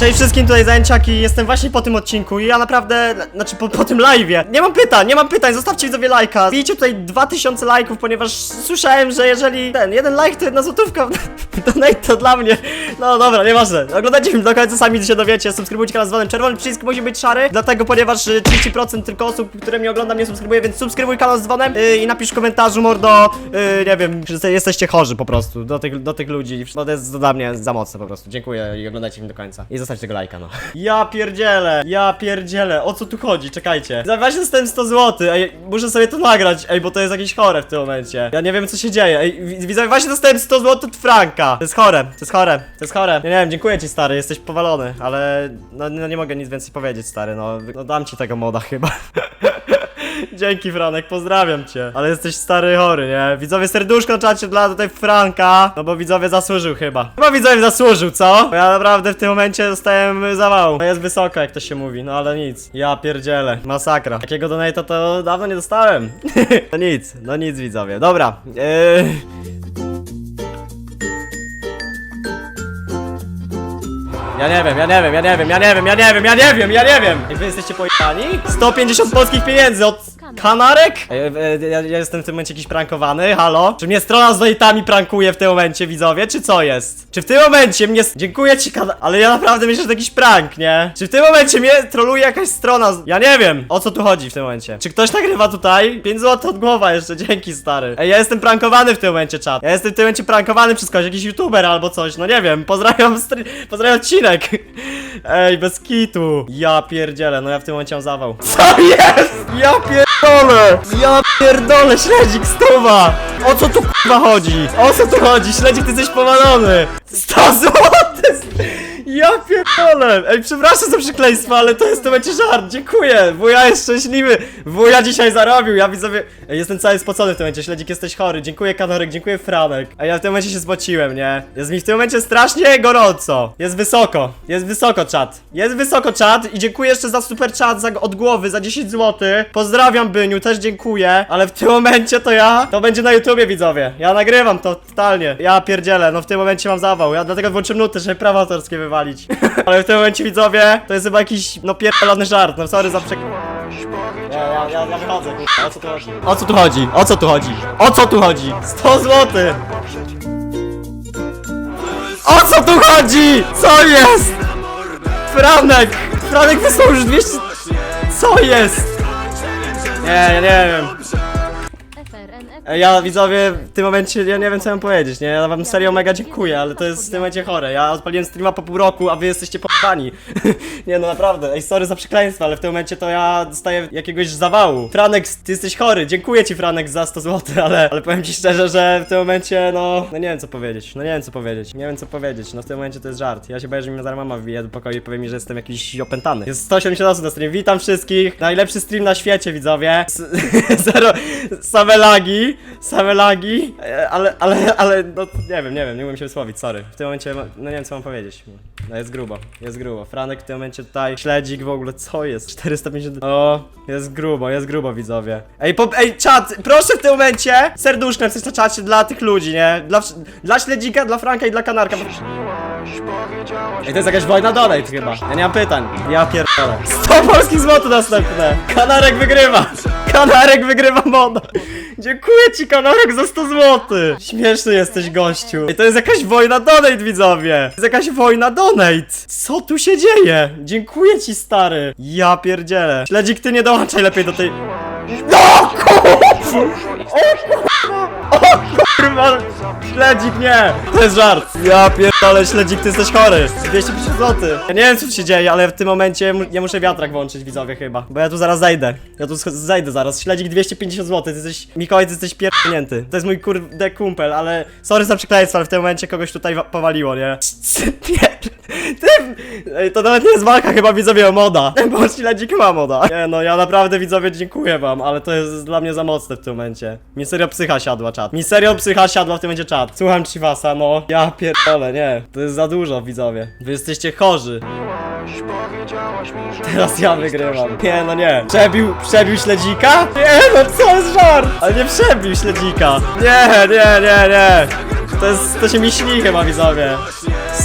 Cześć wszystkim, tutaj Zajęciaki, jestem właśnie po tym odcinku i ja naprawdę, znaczy po, po tym live'ie, nie mam pytań, nie mam pytań, zostawcie widzowie lajka, bijcie tutaj 2000 lajków, ponieważ słyszałem, że jeżeli ten, jeden like to jedna złotówka, donate to dla mnie, no dobra, nieważne, oglądajcie film do końca, sami się dowiecie, subskrybujcie kanał z dzwonem, czerwony przycisk musi być szary, dlatego ponieważ y, 30% tylko osób, które mnie ogląda nie subskrybuje, więc subskrybuj kanał z dzwonem y, i napisz w komentarzu, mordo, y, nie wiem, że jesteście chorzy po prostu, do tych, do tych ludzi, no to jest dla mnie za mocne po prostu, dziękuję i oglądajcie film do końca i zostawcie tego lajka, no. Ja pierdzielę, ja pierdzielę, o co tu chodzi, czekajcie. Właśnie dostałem 100 zł, ej, muszę sobie to nagrać, ej, bo to jest jakieś chore w tym momencie. Ja nie wiem co się dzieje, ej, wi- widzowie, właśnie dostałem 100 zł od Franka. To jest chore, to jest chore, to jest chore. Nie wiem, dziękuję ci stary, jesteś powalony, ale no, no nie mogę nic więcej powiedzieć stary, no, no dam ci tego moda chyba. Dzięki Franek, pozdrawiam cię. Ale jesteś stary chory, nie? Widzowie serduszko czacie dla tutaj Franka. No bo widzowie zasłużył chyba. Chyba widzowie zasłużył, co? Bo ja naprawdę w tym momencie dostałem zawału. To jest wysoko, jak to się mówi, no ale nic. Ja pierdzielę. Masakra. Takiego donate'a to dawno nie dostałem. no nic, no nic widzowie. Dobra. Yy... Ja nie wiem, ja nie wiem, ja nie wiem, ja nie wiem, ja nie wiem, ja nie wiem, ja nie wiem! I wy jesteście pojechani? 150 polskich pieniędzy od kanarek? E, e, ja, ja jestem w tym momencie jakiś prankowany, halo? Czy mnie strona z donatami prankuje w tym momencie, widzowie, czy co jest? Czy w tym momencie mnie... Dziękuję ci, kana... ale ja naprawdę myślę, że to jakiś prank, nie? Czy w tym momencie mnie troluje jakaś strona z... Ja nie wiem, o co tu chodzi w tym momencie. Czy ktoś nagrywa tutaj? 5 zł od głowa jeszcze, dzięki stary. Ej, ja jestem prankowany w tym momencie, czat. Ja jestem w tym momencie prankowany przez kogoś, jakiś youtuber albo coś, no nie wiem. Pozdrawiam, stry... pozdrawiam odcinek. Ej, bez kitu. Ja pierdzielę, no ja w tym momencie mam zawał. Co jest? Ja pierdolę! Ja pierdolę, śledzik stuwa! O co tu k***a chodzi? O co tu chodzi? Śledzik, ty jesteś powalony! 100 złotych! Ja pierdolę! Ej, przepraszam za przekleństwo, ale to jest to będzie żart, dziękuję! Wuja jest szczęśliwy! Wuja dzisiaj zarobił, ja widzowie... Ej, jestem cały spocony w tym momencie, Śledzik jesteś chory, dziękuję Kanorek, dziękuję Franek. A ja w tym momencie się spociłem, nie? Jest mi w tym momencie strasznie gorąco. Jest wysoko, jest wysoko czat. Jest wysoko czat i dziękuję jeszcze za super czat za, od głowy, za 10 zł. Pozdrawiam Byniu, też dziękuję, ale w tym momencie to ja... To będzie na YouTubie widzowie, ja nagrywam to totalnie. Ja pierdzielę, no w tym momencie mam zawał, ja dlatego włączyłem nuty, żeby prawa autorskie wywalić. ale w tym momencie widzowie, to jest chyba jakiś, no pierdolony żart, no sorry za przek... Ja, ja, ja, ja wychodzę, kurwa, o co tu chodzi? O co tu chodzi? O co tu chodzi? O co tu chodzi? 100 zł! O co tu chodzi? Co jest? Franek! Franek wysłał już 200... Co jest? Nie, ja nie wiem. Ej, Ja widzowie, w tym momencie ja nie wiem co mam powiedzieć, nie? Ja wam serio mega dziękuję, ale to jest w tym momencie chore. Ja odpaliłem streama po pół roku, a wy jesteście p***ani. nie no naprawdę, ej sorry za przekleństwo, ale w tym momencie to ja dostaję jakiegoś zawału. Franek, ty jesteś chory, dziękuję ci Franek za 100 zł, ale, ale powiem ci szczerze, że w tym momencie no, no nie wiem co powiedzieć, no nie wiem co powiedzieć, nie wiem co powiedzieć, no w tym momencie to jest żart. Ja się boję, że mi zaraz mama wbije do pokoju i powie mi, że jestem jakiś opętany. Jest 180 osób na streamie, witam wszystkich, najlepszy stream na świecie widzowie. S zero, same lagi, same lagi, e, ale, ale, ale, no nie wiem, nie wiem, nie umiem się wysłowić, sorry. W tym momencie, no nie wiem co mam powiedzieć. No jest grubo, jest grubo. Franek w tym momencie tutaj, śledzik w ogóle, co jest? 450, o, jest grubo, jest grubo widzowie. Ej, po, ej, czat, proszę w tym momencie serduszko napisać na czacie dla tych ludzi, nie? Dla, dla śledzika, dla Franka i dla kanarka. Ej, to jest jakaś wojna donate chyba. Ja nie mam pytań. Ja pierdolę. 100 polskich złotych następne. Kanarek wygrywa. Kanarek wygrywa moda. Dziękuję ci Kanarek za 100 złotych. Śmieszny jesteś gościu. Ej, to jest jakaś wojna donate widzowie. To jest jakaś wojna donate. Co tu się dzieje? Dziękuję ci stary. Ja pierdzielę. Śledzik ty nie dołączaj lepiej do tej... No kurwa! O kurwa! Śledzik nie! To jest żart! Ja pierdolę, śledzik, ty jesteś chory! 250 zł! Ja nie wiem co tu się dzieje, ale w tym momencie mu- ja muszę wiatrak włączyć, widzowie chyba. Bo ja tu zaraz zejdę. Ja tu zejdę zaraz. Śledzik 250 zł, ty jesteś... Mikołaj, ty jesteś pierdolnięty. To jest mój kurde kumpel, ale... Sorry za przekleństwo, ale w tym momencie kogoś tutaj wa- powaliło, nie? Ty... To nawet nie jest walka chyba widzowie o moda. Bo śledzik ma moda. Nie no, ja naprawdę widzowie dziękuję wam, ale to jest dla mnie za mocne w tym momencie. Mi serio psycha siadła czat. Mi serio psycha siadła w tym momencie czat. Słucham Chivasa, no. Ja pierdolę, nie. To jest za dużo widzowie. Wy jesteście chorzy. Teraz ja wygrywam. Nie no nie. Przebił, przebił śledzika? Nie no, co jest żart? Ale nie przebił śledzika. Nie, nie, nie, nie. To jest, to się mi śni chyba widzowie.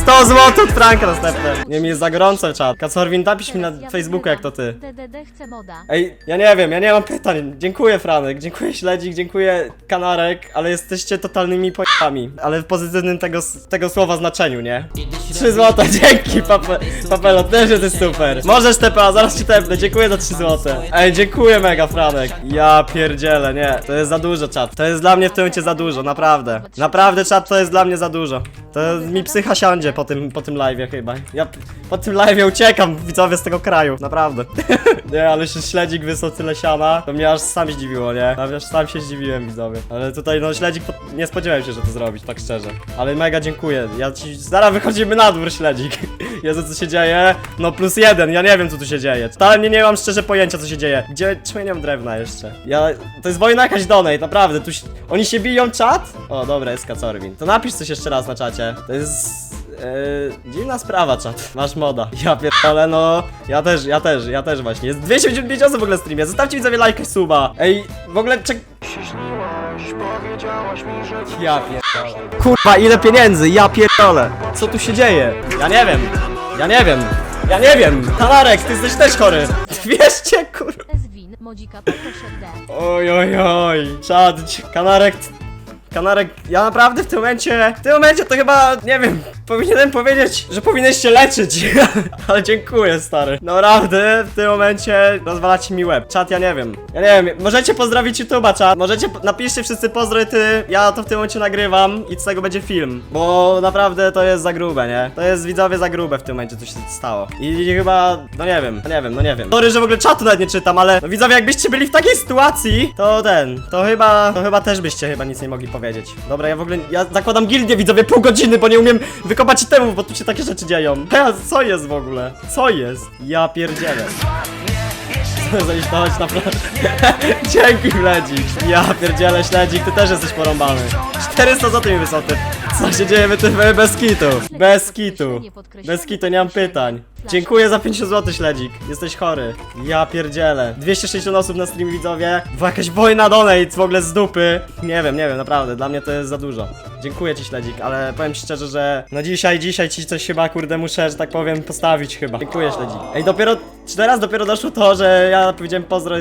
100 zł od Franka następne. Nie mi jest za gorąco czat. Kacorwin, napisz mi na Facebooku jak to ty. DDD chce moda. Ej, ja nie wiem, ja nie mam pytań. Dziękuję Franek, dziękuję Śledzik, dziękuję Kanarek, ale jesteście totalnymi pojami. Ale w pozytywnym tego, tego słowa znaczeniu, nie? 3 złote, dzięki pape, Papelo, też jesteś super. Możesz TPA, zaraz ci tepnę, dziękuję za 3 złote. Ej, dziękuję mega Franek. Ja pierdzielę, nie, to jest za dużo czat. To jest dla mnie w tym momencie za dużo, naprawdę. Naprawdę czat to jest dla mnie za dużo. To mi psycha siądzie po tym, po tym live'ie chyba. Ja po tym live'ie uciekam, widzowie z tego kraju, naprawdę. nie, ale się śledzik wysłał tyle siana, to mnie aż sam zdziwiło, nie? Aż sam się zdziwiłem, widzowie. Ale tutaj, no śledzik, nie spodziewałem się, że to zrobić, tak szczerze. Ale mega dziękuję, ja ci... Zaraz wychodzimy na dwór, śledzik. Jezu, co się dzieje? No plus jeden, ja nie wiem, co tu się dzieje. Totalnie nie mam szczerze pojęcia, co się dzieje. Gdzie... Czemu ja drewna jeszcze? Ja... To jest wojna jakaś donate, naprawdę, tu się... Oni się biją, czat? O, dobra, jest Kacorwin. To napisz coś jeszcze raz na czacie. To jest... Yy, dziwna sprawa, czat. Masz moda. Ja pierdolę, no. Ja też, ja też, ja też właśnie. Jest 295 osób w ogóle streamie. Zostawcie mi sobie lajka i suba. Ej, w ogóle czek... Ja pierdolę. Kurwa, ile pieniędzy, ja pierdolę. Co tu się dzieje? Ja nie wiem. Ja nie wiem. Ja nie wiem. Talarek, ty jesteś też chory. Wierzcie, kurwa. Oj, oj, oj. Czad, kanarek. Kanarek, ja naprawdę w tym momencie, w tym momencie to chyba, nie wiem, powinienem powiedzieć, że powinieneś się leczyć. Ale dziękuję, stary. Naprawdę, w tym momencie rozwalacie mi łeb. Czat, ja nie wiem. Ja nie wiem, możecie pozdrowić YouTube'a, czat. Możecie, napiszcie wszyscy pozdrowy, ty. Ja to w tym momencie nagrywam i z tego będzie film. Bo naprawdę to jest za grube, nie? To jest widzowie za grube w tym momencie, co się stało. I chyba, no nie wiem, no nie wiem, no nie wiem. Sorry, że w ogóle czatu nawet nie czytam, ale no widzowie, jakbyście byli w takiej sytuacji, to ten, to chyba, to chyba też byście chyba nic nie mogli powiedzieć. Dobra, ja w ogóle, ja zakładam gildię widzowie pół godziny, bo nie umiem wykopać temu, bo tu się takie rzeczy dzieją. Ja, co jest w ogóle? Co jest? Ja pierdzielę. Zaliczność naprawdę. Dzięki śledzik. Ja pierdzielę śledzik, ty też jesteś porąbany. 400 zł mi wysłał ty. Co się dzieje ty bez kitu? Bez kitu. Bez kitu, nie mam pytań. Dziękuję za 50 zł śledzik. Jesteś chory. Ja pierdzielę. 260 osób na stream widzowie. Była jakaś wojna donate w ogóle z dupy. Nie wiem, nie wiem, naprawdę. Dla mnie to jest za dużo. Dziękuję ci śledzik, ale powiem ci szczerze, że no dzisiaj, dzisiaj ci coś chyba kurde muszę, że tak powiem, postawić chyba. Dziękuję śledzik. Ej, dopiero, czy teraz dopiero doszło to, że ja powiedziałem pozdro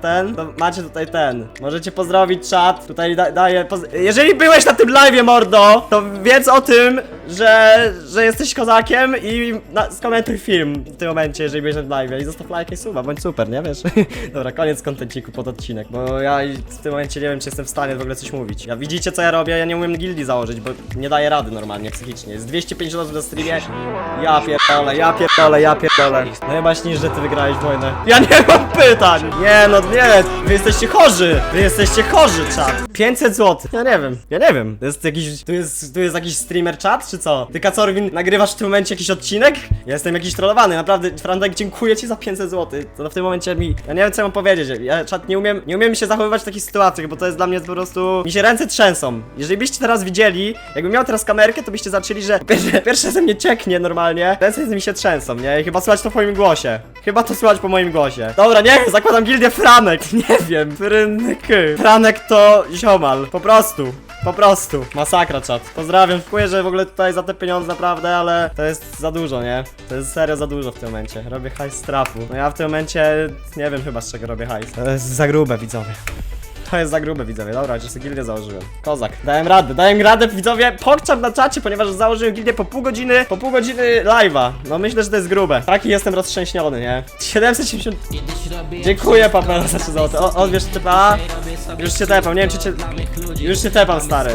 ten, to macie tutaj ten. Możecie pozdrowić czat, tutaj da, daję. Jeżeli byłeś na tym live'ie, mordo, to wiedz o tym, że, że jesteś kozakiem i na, skomentuj film w tym momencie, jeżeli na tym live'ie i zostaw lajka i suba, bądź super, nie wiesz? Dobra, koniec kontenciku pod odcinek, bo ja w tym momencie nie wiem, czy jestem w stanie w ogóle coś mówić. Ja widzicie, co ja robię, ja nie umiem gildii założyć, bo nie daję rady normalnie, psychicznie. Jest 250 osób na streamie, ja pierdolę, ja pierdolę, ja pierdolę. No chyba śnisz, że ty wygrałeś wojnę. Ja nie mam pytań! Nie, no nie, wy jesteście chorzy! Wy jesteście chorzy, czat! 500 zł. Ja nie wiem, ja nie wiem. To jest jakiś, tu jest, tu jest jakiś streamer czat, czy co? Ty Kacorwin nagrywasz w tym momencie jakiś odcinek? Ja jestem jakiś trollowany, naprawdę, Franek, dziękuję ci za 500 zł. To w tym momencie mi, ja nie wiem co mam powiedzieć, ja czat nie umiem, nie umiem się zachowywać w takich sytuacjach, bo to jest dla mnie po prostu, mi się ręce trzęsą. Jeżeli byście teraz widzieli, jakbym miał teraz kamerkę, to byście zaczęli, że pierwsze, pierwsze ze mnie cieknie normalnie, ręce mi się trzęsą, nie? I chyba słychać to po moim głosie. Chyba to słychać po moim głosie. Dobra, nie wiem, zakładam gildię Franek, nie wiem, Frynek. Franek to ziomal, po prostu. Po prostu. Masakra czat. Pozdrawiam, dziękuję, że w ogóle tutaj za te pieniądze naprawdę, ale to jest za dużo, nie? To jest serio za dużo w tym momencie. Robię hajs z. No ja w tym momencie nie wiem chyba z czego robię hajs. To jest za grube, widzowie. To jest za grube, widzowie. Dobra, już sobie gildię założyłem. Kozak. Dałem radę, dałem radę, widzowie. Pokczam na czacie, ponieważ założyłem gildię po pół godziny, po pół godziny live'a. No myślę, że to jest grube. Taki jestem roztrzęsiony, nie? 770... Dziękuję, Papela, za 3 zł. O, odbierz typa. Już cię tepam, nie wiem czy cię... Już cię tepam, stary.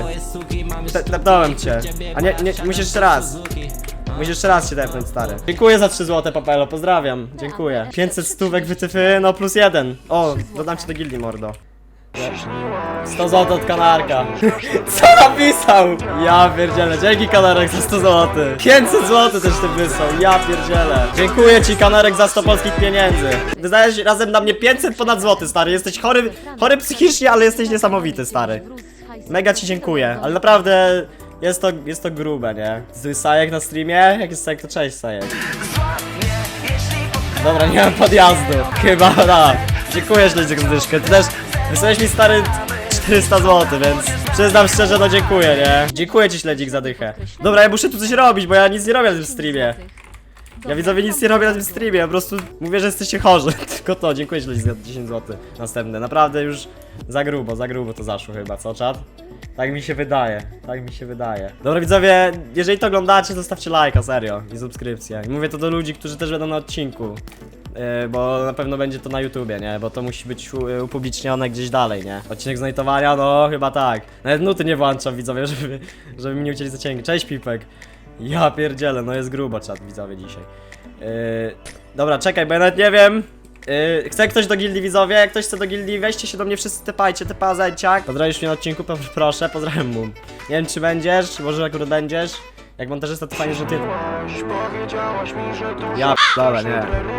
Te- Tepnąłem cię. A nie, nie, musisz jeszcze raz. Musisz jeszcze raz się tepnąć, stary. Dziękuję za 3 zł, Papelo, pozdrawiam. Dziękuję. 500 stówek wytyfy, no plus jeden. O, dodam cię do gildii, mordo. 100 zł od kanarka. Co napisał? Ja pierdzielę. Dzięki kanarek za 100 zł. 500 zł też ty wysłał. Ja pierdzielę. Dziękuję ci kanarek za 100 polskich pieniędzy. Wydajesz razem na mnie 500 ponad złoty, stary. Jesteś chory, chory psychicznie, ale jesteś niesamowity, stary. Mega ci dziękuję, ale naprawdę jest to, jest to grube, nie? Zły Sajek na streamie? Jak jest Sajek, to cześć Sajek. Dobra, nie mam podjazdu. Chyba da. Dziękuję śledziek za dyszkę. Ty też wysłałeś mi stary 400 zł, więc Przyznam szczerze, no dziękuję, nie? Dziękuję ci śledzik za dychę. Dobra, ja muszę tu coś robić, bo ja nic nie robię na tym streamie. Ja widzowie nic nie robię na tym streamie, ja po prostu mówię, że jesteście chorzy. Tylko to, dziękuję śledzik za 10 zł. Następne, naprawdę już za grubo, za grubo to zaszło chyba, co czat? Tak mi się wydaje, tak mi się wydaje. Dobra widzowie, jeżeli to oglądacie, zostawcie lajka, serio, i subskrypcję. I mówię to do ludzi, którzy też będą na odcinku. Yy, bo na pewno będzie to na YouTubie, nie? Bo to musi być upublicznione gdzieś dalej, nie? Odcinek z no chyba tak. Nawet nuty nie włączam widzowie, żeby, żeby mi nie ucięli zasięgi. Cześć Pipek. Ja pierdzielę, no jest grubo czat widzowie dzisiaj. Yy, dobra, czekaj, bo ja nawet nie wiem. Yy, chce ktoś do gildii widzowie? Jak ktoś chce do gildii, weźcie się do mnie wszyscy tepajcie, tepa zęciak. Pozdrawisz mnie na odcinku, pro- proszę, pozdrawiam mu. Nie wiem czy będziesz, może akurat będziesz. Jak montażysta to fajnie, że ty... Powiedziałaś mi, że dużo Ja p***dolę, nie.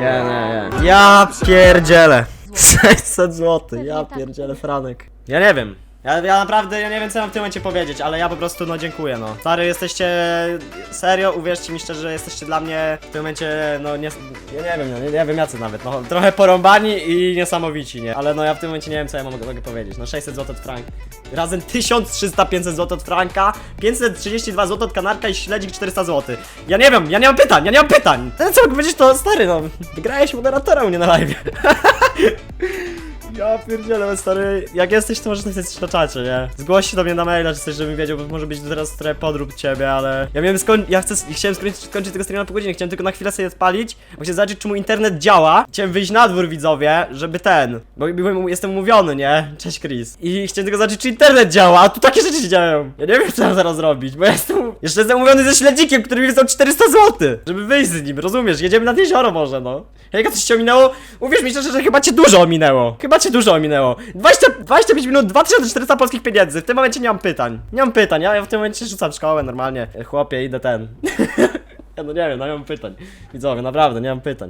Nie, nie, nie. Ja pierdzielę. 600 zł, ja pierdzielę Franek. Ja nie wiem. Ja, ja naprawdę, ja nie wiem co mam w tym momencie powiedzieć, ale ja po prostu, no dziękuję, no. Stary, jesteście, serio, uwierzcie mi szczerze, że jesteście dla mnie w tym momencie, no nie, ja nie wiem, no, nie, nie wiem jacy nawet, no trochę porąbani i niesamowici, nie? Ale no ja w tym momencie nie wiem co ja mogę, mogę powiedzieć, no 600 zł od Frank, razem 1300, 500 zł od Franka, 532 zł od Kanarka i śledzik 400 zł. Ja nie wiem, ja nie mam pytań, ja nie mam pytań. Ten co mogę powiedzieć to, stary, no, wygrałeś moderatora u mnie na live. Ja pierdzielę, stary, jak jesteś, to możesz napisać na czacie, nie? Zgłoś się do mnie na maila, czy coś, żebym wiedział, bo może być teraz trochę podrób ciebie, ale... Ja miałem skoń... ja chcę... chciałem skończyć, skończyć tego streama po godzinie, chciałem tylko na chwilę sobie odpalić, bo chciałem zobaczyć, czy mój internet działa. Chciałem wyjść na dwór, widzowie, żeby ten... Bo jestem umówiony, nie? Cześć, Chris. I chciałem tylko zobaczyć, czy internet działa, a tu takie rzeczy się dzieją. Ja nie wiem, co mam zaraz robić, bo jestem... Jeszcze jestem umówiony ze śledzikiem, który mi wysłał 400 zł, żeby wyjść z nim, rozumiesz? Jedziemy nad jezioro może, no. Jak coś cię ominęło? Uwierz mi że chyba cię dużo ominęło. Chyba cię dużo ominęło. 20, 25 minut, 2400 polskich pieniędzy. W tym momencie nie mam pytań. Nie mam pytań, ja w tym momencie rzucam szkołę normalnie. Chłopie, idę ten. ja no nie wiem, no nie mam pytań. Widzowie, naprawdę, nie mam pytań.